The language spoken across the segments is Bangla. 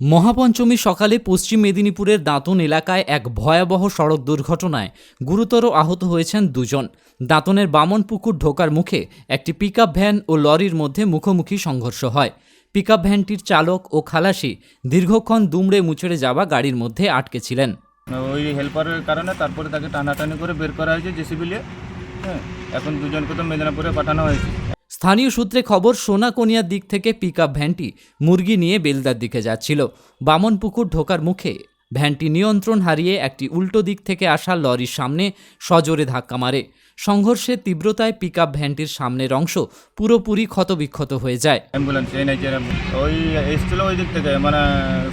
মহাপঞ্চমী সকালে পশ্চিম মেদিনীপুরের দাঁতন এলাকায় এক ভয়াবহ সড়ক দুর্ঘটনায় গুরুতর আহত হয়েছেন দুজন। দাঁতনের বামন পুকুর ঢোকার মুখে একটি পিকআপ ভ্যান ও লরির মধ্যে মুখোমুখি সংঘর্ষ হয়। পিকআপ ভ্যানটির চালক ও খালাসি দীর্ঘক্ষণ দুমড়ে মুচড়ে যাওয়া গাড়ির মধ্যে আটকে ছিলেন। ওই হেল্পারের কারণে তারপরে তাকে টানাটানি করে বের করা হয়েছে জেসিবি হ্যাঁ এখন দুজনকে তো মেদিনীপুরে পাঠানো হয়েছে। স্থানীয় সূত্রে খবর, সোনাকনিয়ার দিক থেকে পিকআপ ভ্যানটি মুরগি নিয়ে বেলদার দিকে যাচ্ছিল। বামনপুকুর ঢোকার মুখে ভ্যানটি নিয়ন্ত্রণ হারিয়ে একটি উল্টো দিক থেকে আসা লরির সামনে সজোরে ধাক্কা মারে। সংঘর্ষের তীব্রতায় পিকআপ ভ্যানটির সামনের অংশ পুরোপুরি ক্ষতবিক্ষত হয়ে যায়। অ্যাম্বুলেন্স ওই এসছিল ওই দিক থেকে মানে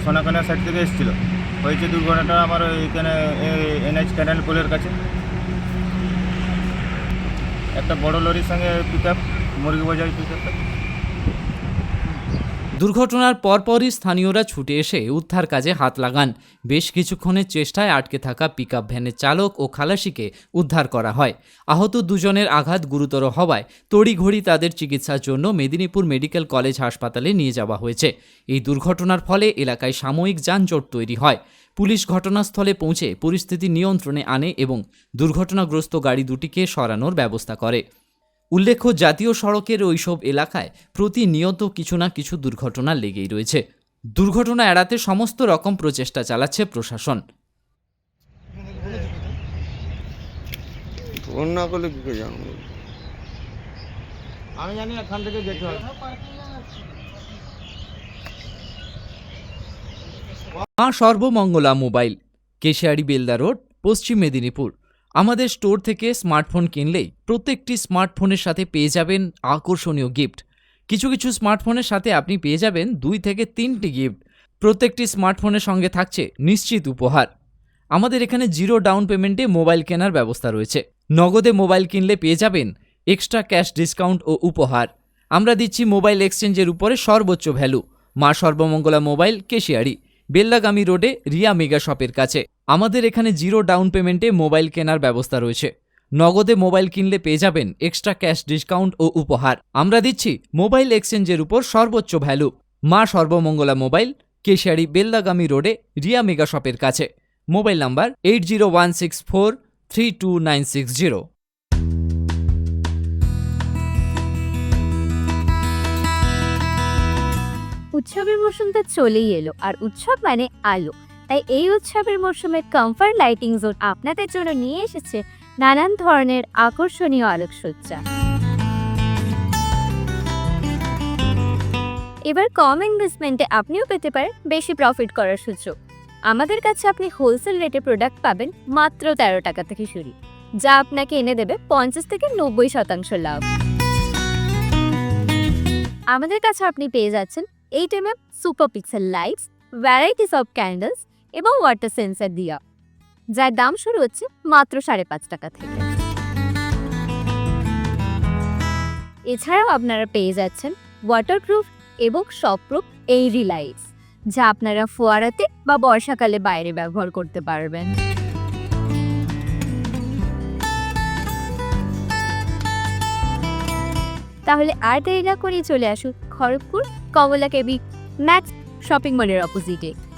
সোনাকানা সাইড থেকে এসছিল। হয়েছে দুর্ঘটনাটা আমার এখানে এনএইচ ক্যানেল পোলের কাছে। একটা বড় লরির সঙ্গে পিক দুর্ঘটনার পরপরই স্থানীয়রা ছুটে এসে উদ্ধার কাজে হাত লাগান। বেশ কিছুক্ষণের চেষ্টায় আটকে থাকা পিকআপ ভ্যানের চালক ও খালাসিকে উদ্ধার করা হয়। আহত দুজনের আঘাত গুরুতর হওয়ায় তড়িঘড়ি তাদের চিকিৎসার জন্য মেদিনীপুর মেডিকেল কলেজ হাসপাতালে নিয়ে যাওয়া হয়েছে। এই দুর্ঘটনার ফলে এলাকায় সাময়িক যানজট তৈরি হয়। পুলিশ ঘটনাস্থলে পৌঁছে পরিস্থিতি নিয়ন্ত্রণে আনে এবং দুর্ঘটনাগ্রস্ত গাড়ি দুটিকে সরানোর ব্যবস্থা করে। উল্লেখ্য জাতীয় সড়কের ওইসব এলাকায় প্রতিনিয়ত কিছু না কিছু দুর্ঘটনা লেগেই রয়েছে। দুর্ঘটনা এড়াতে সমস্ত রকম প্রচেষ্টা চালাচ্ছে প্রশাসন। ফোন না করলে কি করে জানব? আমি জানি এখান থেকে যেতে হবে। Maa Sarbamangala mobile Keshiary Belda road Paschim Medinipur. আমাদের স্টোর থেকে স্মার্টফোন কিনলেই প্রত্যেকটি স্মার্টফোনের সাথে পেয়ে যাবেন আকর্ষণীয় গিফট। কিছু কিছু স্মার্টফোনের সাথে আপনি পেয়ে যাবেন দুই থেকে তিনটি গিফট। প্রত্যেকটি স্মার্টফোনের সঙ্গে থাকছে নিশ্চিত উপহার। আমাদের এখানে জিরো ডাউন পেমেন্টে মোবাইল কেনার ব্যবস্থা রয়েছে। নগদে মোবাইল কিনলে পেয়ে যাবেন এক্সট্রা ক্যাশ ডিসকাউন্ট ও উপহার। আমরা দিচ্ছি মোবাইল এক্সচেঞ্জের উপরে সর্বোচ্চ ভ্যালু। মা সর্বমঙ্গলা মোবাইল, কেশিয়ারি। বেল্লাগামী রোডে রিয়া মেগা শপের কাছে। আমাদের এখানে জিরো ডাউন পেমেন্টে মোবাইল কেনার ব্যবস্থা রয়েছে। নগদে মোবাইল কিনলে পেয়ে যাবেন এক্সট্রা ক্যাশ ডিসকাউন্ট ও উপহার। আমরা দিচ্ছি মোবাইল এক্সচেঞ্জের উপর সর্বোচ্চ ভ্যালু। মা সর্বমঙ্গলা মোবাইল, কেশিয়ারি বেল্লাগামী রোডে রিয়া মেগা শপের কাছে। Mobile number eight zero one six four three two nine six zero. উৎসবের মরশুম তো চলেই এলো, আর উৎসব মানে আলো। তাই এই উৎসবের মরশুমে কমফর্ট লাইটিং জোন আপনাদের জন্য নিয়ে এসেছে নানান ধরনের আকর্ষণীয় আলোকসজ্জা। এবার কম ইনভেস্টমেন্টে আপনিও পেতে পারেন বেশি প্রফিট করার সুযোগ। আমাদের কাছে আপনি হোলসেল রেটে প্রোডাক্ট পাবেন মাত্র তেরো টাকা থেকে শুরু, যা আপনাকে এনে দেবে পঞ্চাশ থেকে নব্বই শতাংশ লাভ। আমাদের কাছে আপনি পেয়ে যাচ্ছেন eight M M super pixel lights varieties of candles এবং ওয়াটার সেন্সার দিয়া, যার দাম শুরু হচ্ছে মাত্র সাড়ে পাঁচ টাকা থেকে। এছাড়াও আপনারা পেয়ে যাচ্ছেন ওয়াটারপ্রুফ এবং শপপ্রুফ এই লাইটস যা আপনারা ফোয়ারাতে বা বর্ষাকালে বাইরে ব্যবহার করতে পারবেন। তাহলে আর দেরি না করে চলে আসুন Kharagpur Kamala KB max shopping মলের অপোজিটে